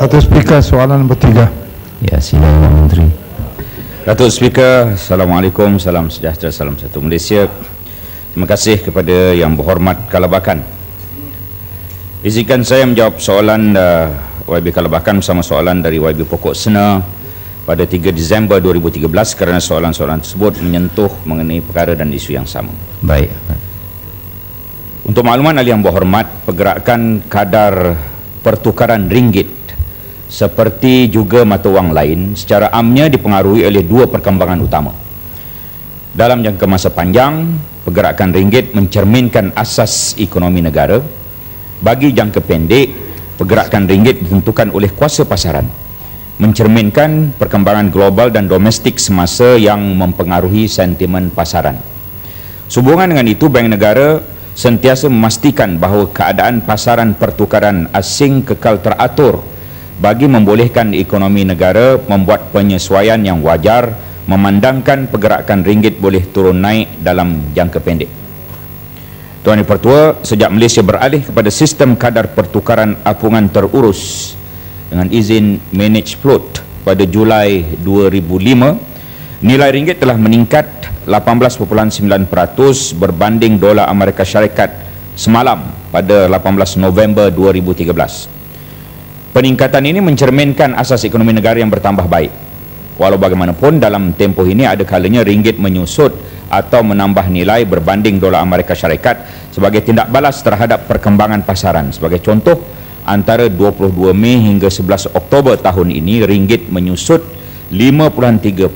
Datuk Speaker, soalan nombor tiga. Ya, silakan Pak Menteri. Datuk Speaker, Assalamualaikum, salam sejahtera, salam satu Malaysia. Terima kasih kepada yang berhormat Kalabakan. Izinkan saya menjawab soalan uh, YB Kalabakan bersama soalan dari YB Pokok Sena pada 3 Disember 2013 kerana soalan-soalan tersebut menyentuh mengenai perkara dan isu yang sama. Baik. Untuk makluman ahli yang berhormat, pergerakan kadar pertukaran ringgit seperti juga mata wang lain secara amnya dipengaruhi oleh dua perkembangan utama. Dalam jangka masa panjang, pergerakan ringgit mencerminkan asas ekonomi negara. Bagi jangka pendek, pergerakan ringgit ditentukan oleh kuasa pasaran. Mencerminkan perkembangan global dan domestik semasa yang mempengaruhi sentimen pasaran. Sehubungan dengan itu, Bank Negara sentiasa memastikan bahawa keadaan pasaran pertukaran asing kekal teratur bagi membolehkan ekonomi negara membuat penyesuaian yang wajar memandangkan pergerakan ringgit boleh turun naik dalam jangka pendek. Tuan Yang Pertua, sejak Malaysia beralih kepada sistem kadar pertukaran apungan terurus dengan izin manage float pada Julai 2005, nilai ringgit telah meningkat 18.9% berbanding dolar Amerika Syarikat semalam pada 18 November 2013. Peningkatan ini mencerminkan asas ekonomi negara yang bertambah baik. Walau bagaimanapun dalam tempoh ini ada kalanya ringgit menyusut atau menambah nilai berbanding dolar Amerika Syarikat sebagai tindak balas terhadap perkembangan pasaran. Sebagai contoh, antara 22 Mei hingga 11 Oktober tahun ini ringgit menyusut 5.3%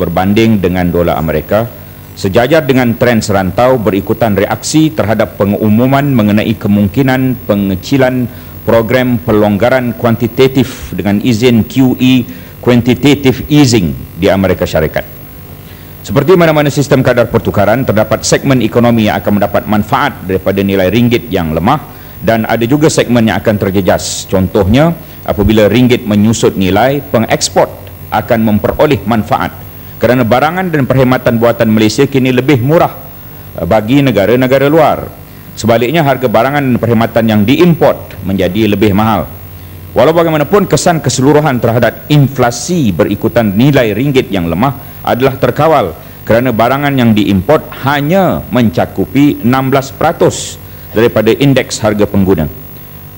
berbanding dengan dolar Amerika sejajar dengan tren serantau berikutan reaksi terhadap pengumuman mengenai kemungkinan pengecilan program pelonggaran kuantitatif dengan izin QE quantitative easing di Amerika Syarikat. Seperti mana-mana sistem kadar pertukaran, terdapat segmen ekonomi yang akan mendapat manfaat daripada nilai ringgit yang lemah dan ada juga segmen yang akan terjejas. Contohnya, apabila ringgit menyusut nilai, pengeksport akan memperoleh manfaat kerana barangan dan perkhidmatan buatan Malaysia kini lebih murah eh, bagi negara-negara luar. Sebaliknya, harga barangan dan perkhidmatan yang diimport menjadi lebih mahal. Walau bagaimanapun, kesan keseluruhan terhadap inflasi berikutan nilai ringgit yang lemah adalah terkawal kerana barangan yang diimport hanya mencakupi 16% daripada indeks harga pengguna.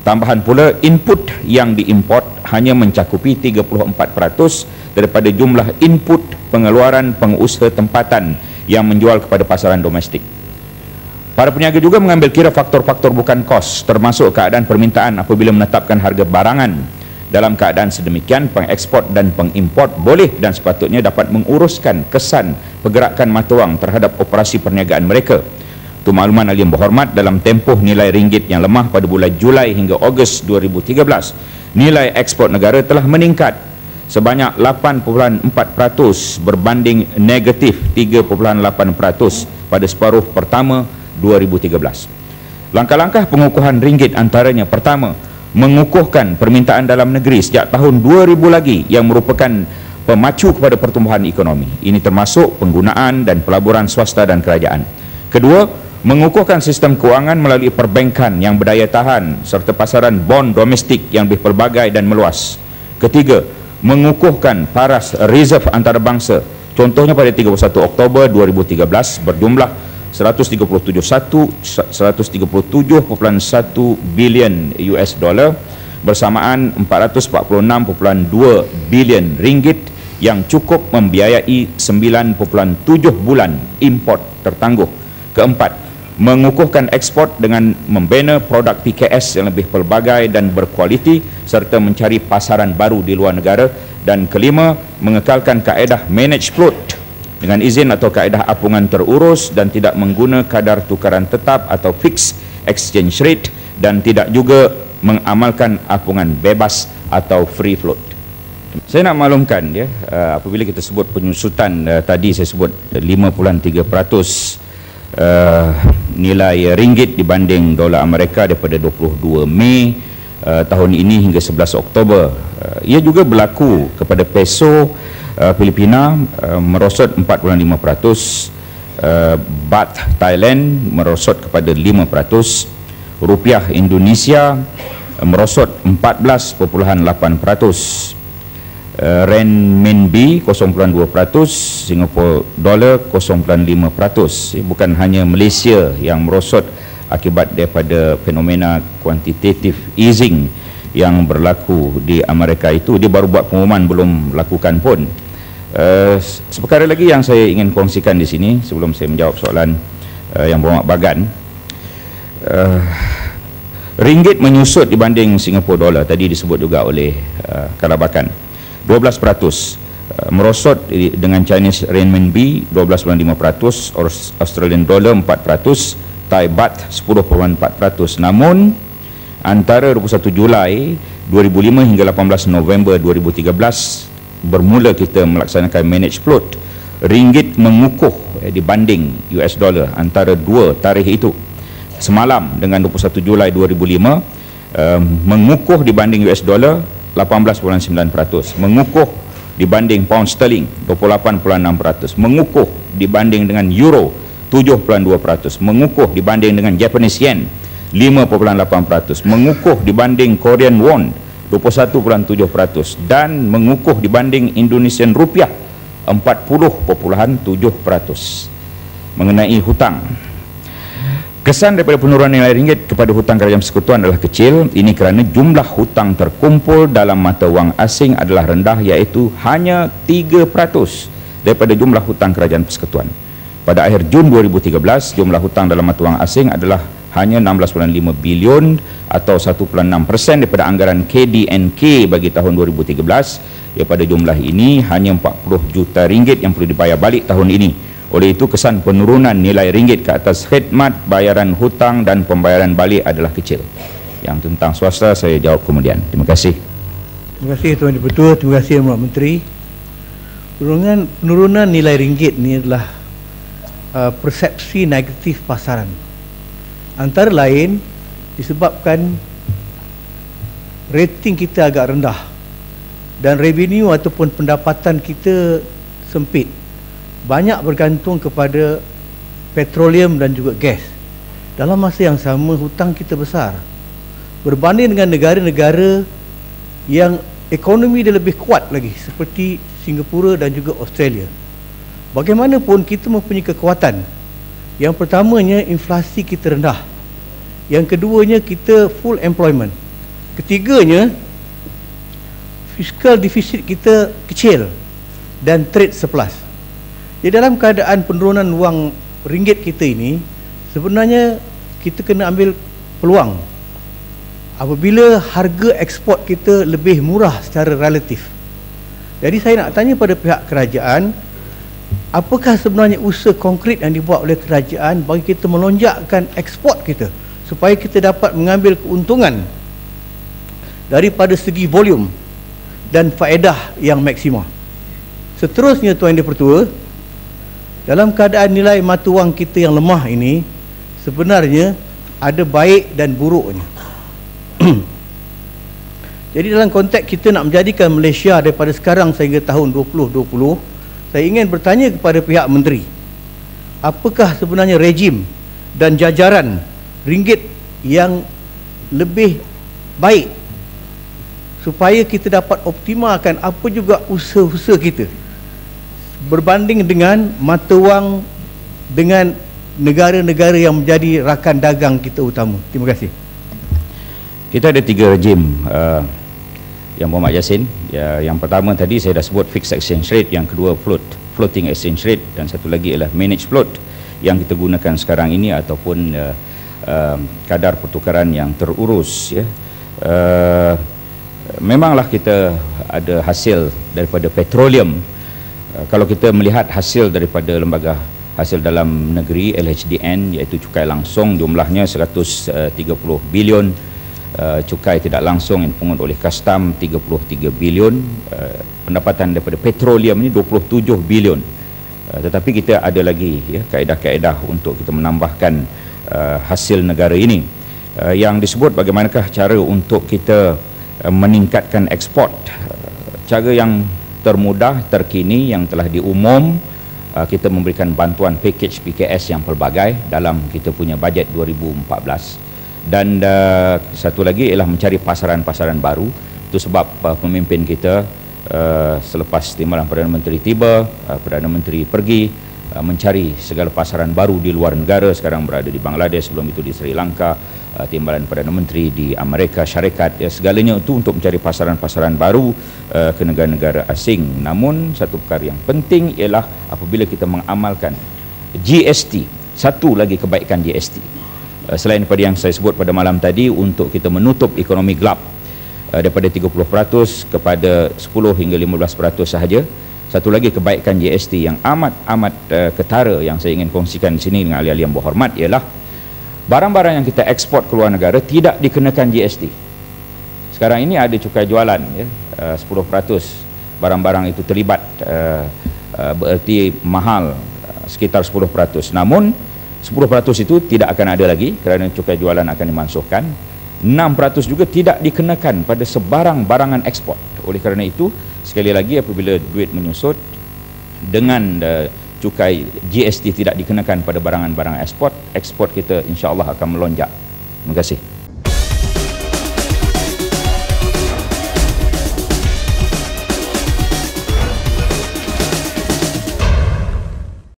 Tambahan pula input yang diimport hanya mencakupi 34% daripada jumlah input pengeluaran pengusaha tempatan yang menjual kepada pasaran domestik. Para peniaga juga mengambil kira faktor-faktor bukan kos termasuk keadaan permintaan apabila menetapkan harga barangan. Dalam keadaan sedemikian pengeksport dan pengimport boleh dan sepatutnya dapat menguruskan kesan pergerakan mata wang terhadap operasi perniagaan mereka. Itu makluman yang berhormat dalam tempoh nilai ringgit yang lemah pada bulan Julai hingga Ogos 2013 nilai ekspor negara telah meningkat sebanyak 8.4% berbanding negatif 3.8% pada separuh pertama 2013 langkah-langkah pengukuhan ringgit antaranya pertama mengukuhkan permintaan dalam negeri sejak tahun 2000 lagi yang merupakan pemacu kepada pertumbuhan ekonomi. Ini termasuk penggunaan dan pelaburan swasta dan kerajaan. Kedua, mengukuhkan sistem kewangan melalui perbankan yang berdaya tahan serta pasaran bond domestik yang lebih pelbagai dan meluas. Ketiga, mengukuhkan paras reserve antarabangsa. Contohnya pada 31 Oktober 2013 berjumlah 137.1 137.1 bilion US dollar bersamaan 446.2 bilion ringgit yang cukup membiayai 9.7 bulan import tertangguh. Keempat, mengukuhkan ekspor dengan membina produk PKS yang lebih pelbagai dan berkualiti serta mencari pasaran baru di luar negara dan kelima, mengekalkan kaedah manage float dengan izin atau kaedah apungan terurus dan tidak mengguna kadar tukaran tetap atau fixed exchange rate dan tidak juga mengamalkan apungan bebas atau free float. Saya nak maklumkan ya uh, apabila kita sebut penyusutan uh, tadi saya sebut 5.3% uh, nilai ringgit dibanding dolar Amerika daripada 22 Mei tahun ini hingga 11 Oktober. Ia juga berlaku kepada peso uh, Filipina uh, merosot 4.5%, uh, Baht Thailand merosot kepada 5%, Rupiah Indonesia merosot 14.8%. Uh, renminbi 0.2%, Singapore dollar 0.5%. Bukan hanya Malaysia yang merosot akibat daripada fenomena quantitative easing yang berlaku di Amerika itu. Dia baru buat pengumuman belum lakukan pun. Uh, lagi yang saya ingin kongsikan di sini sebelum saya menjawab soalan uh, yang berhormat Bagan. Uh, ringgit menyusut dibanding Singapore dollar. Tadi disebut juga oleh uh, Kalabakan. 12% uh, merosot dengan Chinese renminbi 12.5% Australian dollar 4% Thai baht 10.4% namun antara 21 Julai 2005 hingga 18 November 2013 bermula kita melaksanakan manage float ringgit mengukuh eh, dibanding US dollar antara dua tarikh itu. Semalam dengan 21 Julai 2005 uh, mengukuh dibanding US dollar 18.9%, mengukuh dibanding pound sterling 28.6%, mengukuh dibanding dengan euro 7.2%, mengukuh dibanding dengan Japanese yen 5.8%, mengukuh dibanding Korean won 21.7% dan mengukuh dibanding Indonesian rupiah 40.7%. Mengenai hutang, Kesan daripada penurunan nilai ringgit kepada hutang kerajaan persekutuan adalah kecil. Ini kerana jumlah hutang terkumpul dalam mata wang asing adalah rendah iaitu hanya 3% daripada jumlah hutang kerajaan persekutuan. Pada akhir Jun 2013, jumlah hutang dalam mata wang asing adalah hanya 16.5 bilion atau 1.6% daripada anggaran KDNK bagi tahun 2013. Daripada jumlah ini, hanya 40 juta ringgit yang perlu dibayar balik tahun ini oleh itu kesan penurunan nilai ringgit ke atas khidmat, bayaran hutang dan pembayaran balik adalah kecil. Yang tentang swasta saya jawab kemudian. Terima kasih. Terima kasih Tuan Dipertua, terima kasih Yang Menteri. Penurunan, penurunan nilai ringgit ini adalah uh, persepsi negatif pasaran. Antara lain disebabkan rating kita agak rendah dan revenue ataupun pendapatan kita sempit banyak bergantung kepada petroleum dan juga gas. Dalam masa yang sama hutang kita besar. Berbanding dengan negara-negara yang ekonomi dia lebih kuat lagi seperti Singapura dan juga Australia. Bagaimanapun kita mempunyai kekuatan. Yang pertamanya inflasi kita rendah. Yang keduanya kita full employment. Ketiganya fiscal deficit kita kecil dan trade surplus. Di dalam keadaan penurunan wang ringgit kita ini sebenarnya kita kena ambil peluang apabila harga ekspor kita lebih murah secara relatif. Jadi saya nak tanya pada pihak kerajaan apakah sebenarnya usaha konkret yang dibuat oleh kerajaan bagi kita melonjakkan ekspor kita supaya kita dapat mengambil keuntungan daripada segi volume dan faedah yang maksima. Seterusnya Tuan Yang Pertua, dalam keadaan nilai mata wang kita yang lemah ini sebenarnya ada baik dan buruknya jadi dalam konteks kita nak menjadikan Malaysia daripada sekarang sehingga tahun 2020 saya ingin bertanya kepada pihak menteri apakah sebenarnya rejim dan jajaran ringgit yang lebih baik supaya kita dapat optimalkan apa juga usaha-usaha kita berbanding dengan mata wang dengan negara-negara yang menjadi rakan dagang kita utama. Terima kasih. Kita ada tiga rejim uh, yang Muhammad Yassin. Ya, yang pertama tadi saya dah sebut fixed exchange rate, yang kedua float, floating exchange rate dan satu lagi ialah managed float yang kita gunakan sekarang ini ataupun uh, uh, kadar pertukaran yang terurus. Ya. Uh, memanglah kita ada hasil daripada petroleum Uh, kalau kita melihat hasil daripada lembaga hasil dalam negeri LHDN iaitu cukai langsung jumlahnya 130 bilion uh, cukai tidak langsung yang dipungut oleh custom 33 bilion. Uh, pendapatan daripada petroleum ini 27 bilion. Tetapi kita ada lagi ya kaedah-kaedah untuk kita menambahkan hasil negara ini. Yang disebut bagaimanakah cara untuk kita meningkatkan ekspor? Cara yang termudah, terkini yang telah diumum uh, kita memberikan bantuan package PKS yang pelbagai dalam kita punya bajet 2014 dan uh, satu lagi ialah mencari pasaran-pasaran baru. Itu sebab uh, pemimpin kita uh, selepas timbalan Perdana Menteri tiba uh, Perdana Menteri pergi uh, mencari segala pasaran baru di luar negara. Sekarang berada di Bangladesh sebelum itu di Sri Lanka uh, timbalan Perdana Menteri di Amerika Syarikat. Ya, segalanya itu untuk mencari pasaran-pasaran baru uh, ke negara-negara asing. Namun satu perkara yang penting ialah apabila kita mengamalkan GST satu lagi kebaikan GST Uh, selain daripada yang saya sebut pada malam tadi untuk kita menutup ekonomi gelap uh, daripada 30% kepada 10 hingga 15% sahaja. Satu lagi kebaikan GST yang amat amat uh, ketara yang saya ingin kongsikan di sini dengan ahli-ahli yang berhormat ialah barang-barang yang kita ekspor ke luar negara tidak dikenakan GST sekarang ini ada cukai jualan ya, uh, 10% barang-barang itu terlibat bererti mahal sekitar 10% namun 10% itu tidak akan ada lagi kerana cukai jualan akan dimansuhkan. 6% juga tidak dikenakan pada sebarang barangan ekspor. Oleh kerana itu sekali lagi apabila duit menyusut dengan uh, cukai GST tidak dikenakan pada barangan-barangan ekspor ekspor kita insya Allah akan melonjak. Terima kasih